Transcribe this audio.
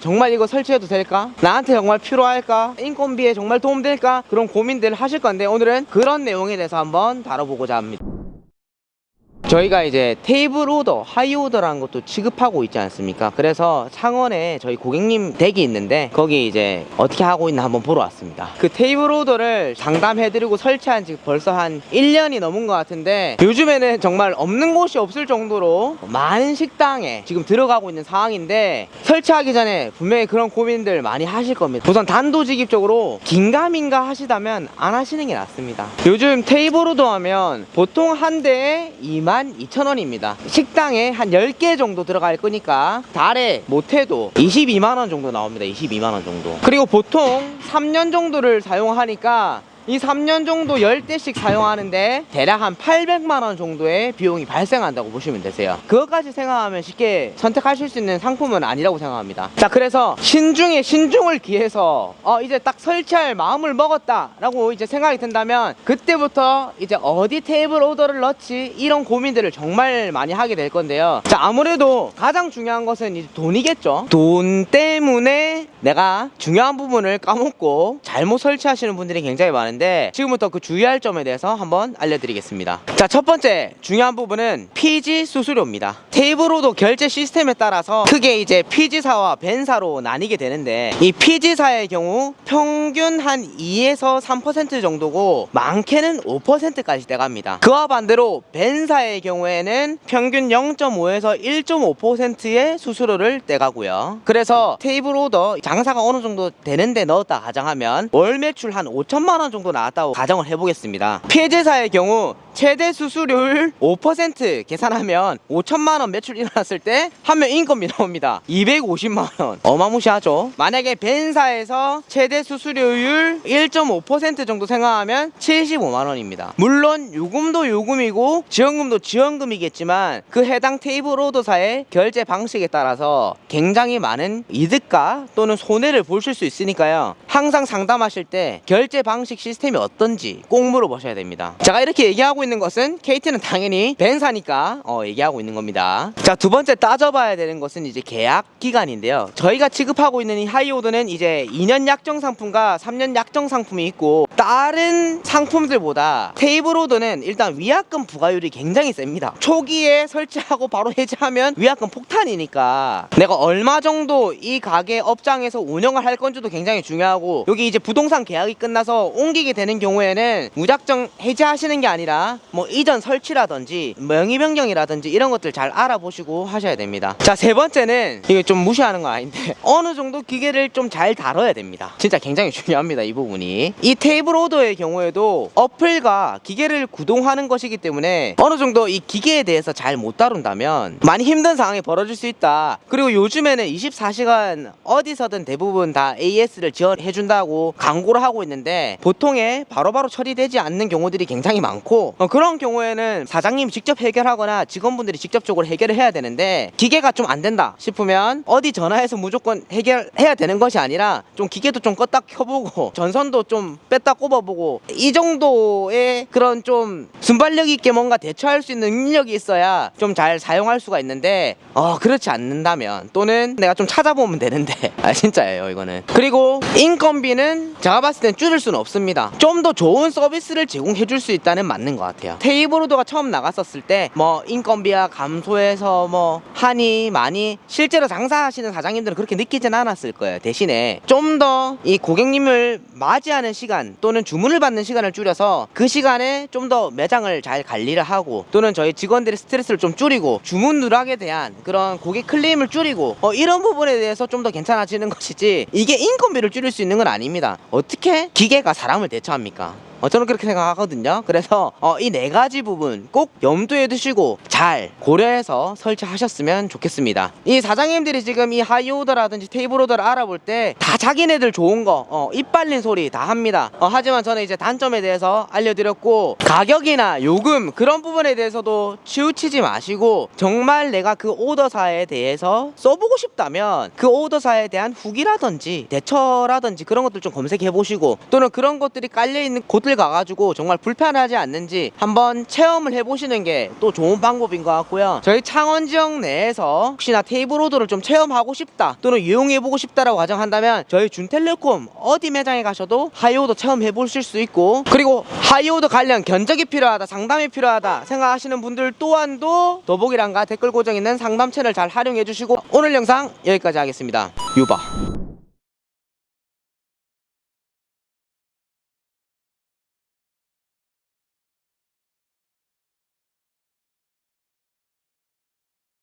정말 이거 설치해도 될까? 나한테 정말 필요할까? 인건비에 정말 도움될까? 그런 고민들 하실 건데 오늘은 그런 내용에 대해서 한번 다뤄보고자 합니다. 저희가 이제 테이블 오더, 하이 오더라는 것도 취급하고 있지 않습니까? 그래서 창원에 저희 고객님 댁이 있는데 거기 이제 어떻게 하고 있나 한번 보러 왔습니다. 그 테이블 오더를 상담해드리고 설치한 지 벌써 한 1년이 넘은 것 같은데 요즘에는 정말 없는 곳이 없을 정도로 많은 식당에 지금 들어가고 있는 상황인데 설치하기 전에 분명히 그런 고민들 많이 하실 겁니다. 우선 단도직입적으로 긴가민가 하시다면 안 하시는 게 낫습니다. 요즘 테이블 오더 하면 보통 한 대에 22,000원입니다. 식당에 한 10개 정도 들어갈 거니까 달에 못해도 22만원 정도 나옵니다. 22만원 정도. 그리고 보통 3년 정도를 사용하니까 이 3년 정도 10대씩 사용하는데 대략 한 800만 원 정도의 비용이 발생한다고 보시면 되세요. 그것까지 생각하면 쉽게 선택하실 수 있는 상품은 아니라고 생각합니다. 자, 그래서 신중에 신중을 기해서 어, 이제 딱 설치할 마음을 먹었다라고 이제 생각이 든다면 그때부터 이제 어디 테이블 오더를 넣지 이런 고민들을 정말 많이 하게 될 건데요. 자, 아무래도 가장 중요한 것은 이제 돈이겠죠. 돈 때문에 내가 중요한 부분을 까먹고 잘못 설치하시는 분들이 굉장히 많은데 지금부터 그 주의할 점에 대해서 한번 알려드리겠습니다. 자, 첫 번째 중요한 부분은 PG 수수료입니다. 테이블로도 결제 시스템에 따라서 크게 이제 PG사와 벤사로 나뉘게 되는데 이 PG사의 경우 평균 한 2에서 3% 정도고 많게는 5%까지 돼갑니다. 그와 반대로 벤사의 경우에는 평균 0.5에서 1.5%의 수수료를 떼가고요. 그래서 테이블 오더 장사가 어느 정도 되는데 넣었다 가정하면 월 매출 한 5천만 원 정도 나왔다고 가정을 해보겠습니다. 피해자사의 경우 최대 수수료율 5% 계산하면 5천만 원 매출 일어났을 때 한 명 인건비 나옵니다. 250만 원. 어마무시하죠. 만약에 벤사에서 최대 수수료율 1.5% 정도 생각하면 75만 원입니다. 물론 요금도 요금이고 지원금도 지원금이겠지만 그 해당 테이블 오더사의 결제 방식에 따라서 굉장히 많은 이득과 또는 손해를 보실 수 있으니까요. 항상 상담하실 때 결제 방식 시스템이 어떤지 꼭 물어보셔야 됩니다. 제가 이렇게 얘기하고 있는 것은 KT는 당연히 벤사니까 어, 얘기하고 있는 겁니다. 자, 두 번째 따져봐야 되는 것은 이제 계약 기간인데요. 저희가 취급하고 있는 이 하이오드는 이제 2년 약정 상품과 3년 약정 상품이 있고 다른 상품들보다 테이블 오더는 일단 위약금 부과율이 굉장히 셉니다. 초기에 설치하고 바로 해지하면 위약금 폭탄이니까 내가 얼마 정도 이 가게 업장에서 운영을 할 건지도 굉장히 중요하고 여기 이제 부동산 계약이 끝나서 옮기게 되는 경우에는 무작정 해지하시는 게 아니라 뭐 이전 설치라든지 명의 변경이라든지 이런 것들 잘 알아보시고 하셔야 됩니다. 자, 세 번째는 이게 좀 무시하는 건 아닌데 어느 정도 기계를 좀 잘 다뤄야 됩니다. 진짜 굉장히 중요합니다. 이 부분이. 이 테이블 오더의 경우에도 어플과 기계를 구동하는 것이기 때문에 어느 정도 이 기계에 대해서 잘 못 다룬다면 많이 힘든 상황이 벌어질 수 있다. 그리고 요즘에는 24시간 어디서든 대부분 다 AS를 지원해 준다고 광고를 하고 있는데 보통에 바로바로 처리되지 않는 경우들이 굉장히 많고 어, 그런 경우에는 사장님이 직접 해결하거나 직원분들이 직접적으로 해결을 해야 되는데 기계가 좀 안 된다 싶으면 어디 전화해서 무조건 해결해야 되는 것이 아니라 좀 기계도 좀 껐다 켜보고 전선도 좀 뺐다 꼽아보고 이 정도의 그런 좀 순발력 있게 뭔가 대처할 수 있는 능력이 있어야 좀 잘 사용할 수가 있는데 어 그렇지 않는다면 또는 내가 좀 찾아보면 되는데. 아 진짜예요 이거는. 그리고 인건비는 제가 봤을 땐 줄일 수는 없습니다. 좀 더 좋은 서비스를 제공해 줄 수 있다는 맞는 것 같아요. 테이블 오더가 처음 나갔었을 때 뭐 인건비가 감소해서 뭐 하니 많이 실제로 장사하시는 사장님들은 그렇게 느끼진 않았을 거예요. 대신에 좀 더 이 고객님을 맞이하는 시간 또는 주문을 받는 시간을 줄여서 그 시간에 좀 더 매장을 잘 관리를 하고 또는 저희 직원들의 스트레스를 좀 줄이고 주문 누락에 대한 그런 고객 클레임을 줄이고 어, 이런 부분에 대해서 좀 더 괜찮아지는 것이지 이게 인건비를 줄일 수 있는 건 아닙니다. 어떻게 기계가 사람을 대처합니까 어, 저는 그렇게 생각하거든요. 그래서 어, 이 네 가지 부분 꼭 염두에 두시고 잘 고려해서 설치하셨으면 좋겠습니다. 이 사장님들이 지금 이 하이오더라든지 테이블 오더를 알아볼 때 다 자기네들 좋은 거, 어, 입 빨린 소리 다 합니다. 어, 하지만 저는 이제 단점에 대해서 알려드렸고 가격이나 요금 그런 부분에 대해서도 치우치지 마시고 정말 내가 그 오더사에 대해서 써보고 싶다면 그 오더사에 대한 후기라든지 대처라든지 그런 것들 좀 검색해 보시고 또는 그런 것들이 깔려 있는 곳들 집을 가가지고 정말 불편하지 않는지 한번 체험을 해보시는 게 또 좋은 방법인 것 같고요. 저희 창원 지역 내에서 혹시나 테이블 오더를 좀 체험하고 싶다 또는 이용해보고 싶다라고 가정한다면 저희 준텔레콤 어디 매장에 가셔도 하이오더 체험해 보실 수 있고 그리고 하이오더 관련 견적이 필요하다 상담이 필요하다 생각하시는 분들 또한도 더보기란과 댓글 고정 있는 상담 채널 잘 활용해 주시고 오늘 영상 여기까지 하겠습니다 유바